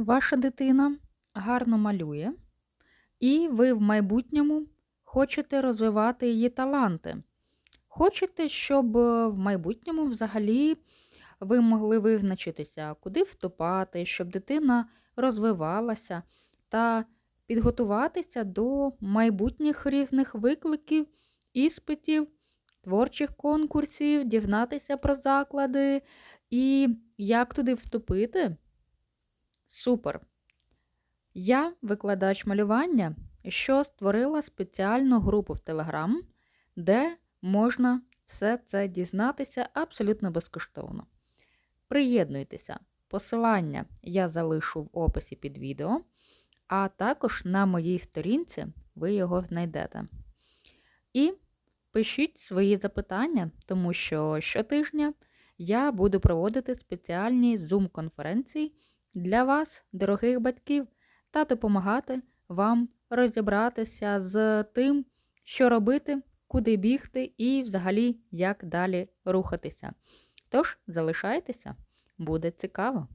Ваша дитина гарно малює, і ви в майбутньому хочете розвивати її таланти. Хочете, щоб е, в майбутньому взагалі ви могли визначитися, куди вступати, щоб дитина розвивалася та підготуватися до майбутніх різних викликів, іспитів, творчих конкурсів, дізнатися про заклади і як туди вступити. Супер! Я викладач малювання, що створила спеціальну групу в Телеграм, де можна все це дізнатися абсолютно безкоштовно. Приєднуйтеся. Посилання я залишу в описі під відео, а також на моїй сторінці ви його знайдете. І пишіть свої запитання, тому що щотижня я буду проводити спеціальні Zoom-конференції для вас, дорогих батьків, та допомагати вам розібратися з тим, що робити, куди бігти і взагалі як далі рухатися. Тож залишайтеся, буде цікаво.